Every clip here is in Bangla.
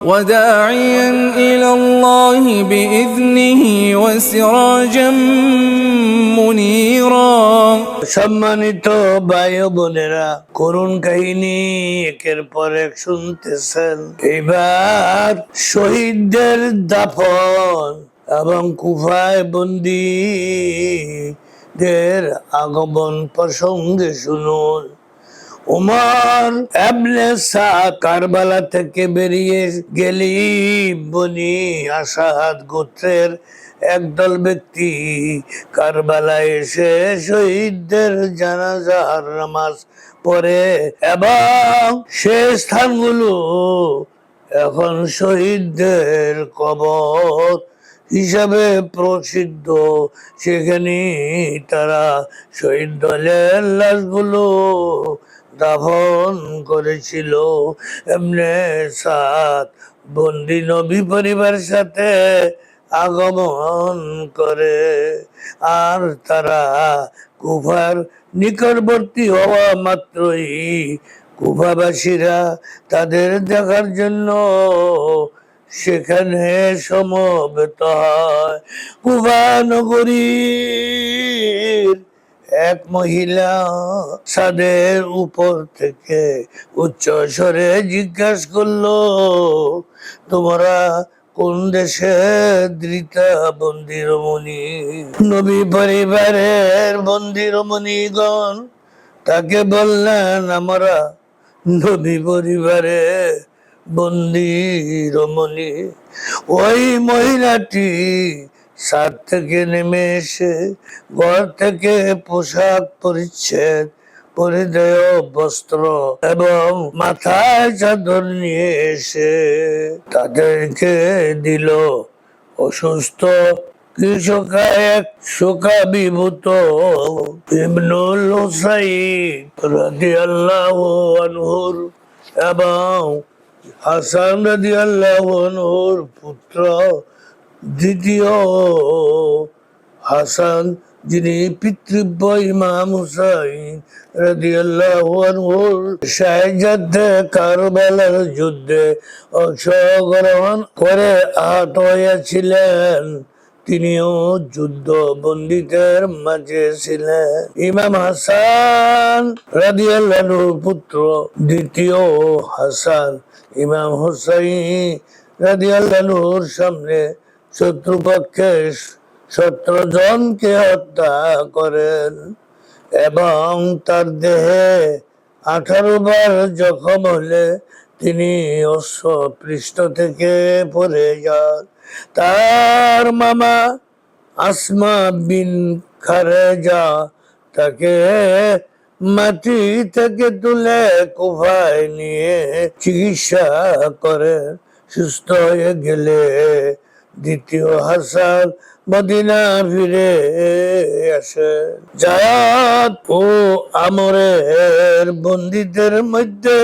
وداعيا إلى الله بإذنه وسراجا منيرا সম্মানিত ভাই ও বোনেরা করুণ কাহিনী একের পর এক শুনতেছেন এবার শহীদদের দাফন এবং কুফায় বন্দীদের আগমন প্রসঙ্গে শুনুন উমর এবনে কারবালা থেকে বেরিয়ে গেলি বনি আসাদ গোত্রের একদল ব্যক্তি কারবালায় এসে শহীদদের জানাজার নামাজ পড়ে এবং সে স্থানগুলো এখন শহীদদের কবর হিসাবে প্রসিদ্ধ। সেখানে তারা শহীদ দলের লাশগুলো দাফন করেছিল। এমনি সাত বন্দি নবী পরিবারের সাথে আগমন করে। আর তারা কুফার নিকটবর্তী হওয়া মাত্রই কুফাবাসীরা তাদের দেখার জন্য সেখানে সমবেত হয়। কুফা নগরীর এক মহিলা ছাদের উপর থেকে উচ্চ স্বরে জিজ্ঞাসা করল, তোমরা কোন দেশে ধৃতা বন্দি রমণী? নবী পরিবারের বন্দি রমণীগণ, তাকে বললেন, আমরা নবী পরিবারে বন্দি রমণী। ওই মহিলাটি সাত থেকে নেমে এসে ঘর থেকে পোশাক পরিচ্ছেদ, পরিধেয় বস্ত্র এবং মাথায় চাদর নিয়ে এসে তাদেরকে দিল। অসুস্থ এক শোকাবিভূত ইবনুল হুসাইন এবং হাসান রাদিয়াল্লাহু পুত্র দ্বিতীয় হাসান, যিনি পিতৃব্য ইমাম হুসাইন শাহজাদে কারবালার যুদ্ধে অংশগ্রহণ করে আহত হয়েছিলেন। তিনিও যুদ্ধ বন্দীদের মাঝে ছিলেন। ইমাম হাসান রাদিয়াল্লাহুর পুত্র। দ্বিতীয় হাসান ইমাম হুসাইন রাদিয়াল্লাহুর সামনে শত্রুপক্ষের সতেরো জনকে হত্যা করেন এবং তার দেহে আঠারো বার জখম হলে তিনি অশ্ব পৃষ্ঠ থেকে পড়ে যান। তার মামা আসমা বিন খারেজা তাকে মাটি থেকে তুলে কুফায় নিয়ে চিকিৎসা করে সুস্থ হয়ে গেলে দ্বিতীয় হাসান মদিনা ফিরে আসে। জায়াত ও আমরের বন্দীদের মধ্যে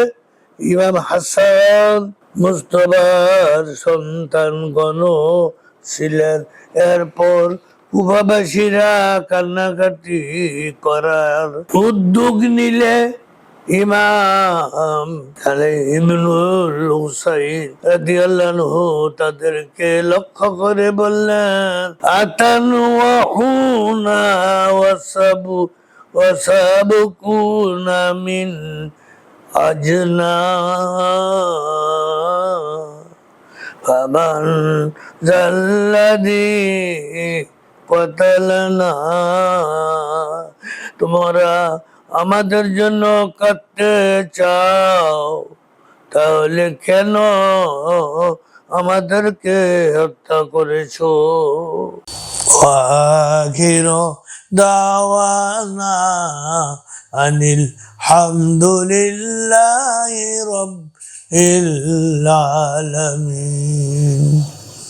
ইমাম হাসান মুস্তফার সন্তান গণ ছিলেন। এরপর উপবাসীরা কান্নাকাটি করার উদ্যোগ নিলে ইমাম তাহলে ইমনুল হুসাইন রাদিয়াল্লাহু তাদেরকে লক্ষ্য করে বললেন আতানু ওয়াহুনা ওয়াসাবু ওয়াসাবুকুনা মিন আজনা فمن ذا الذي قتلنا তোমরা আমাদের জন্য কাটতে চাও তাহলে কেন আমাদেরকে হত্যা করেছ? আনিল হামদুলিল্লাহি রব্বিল আলামিন।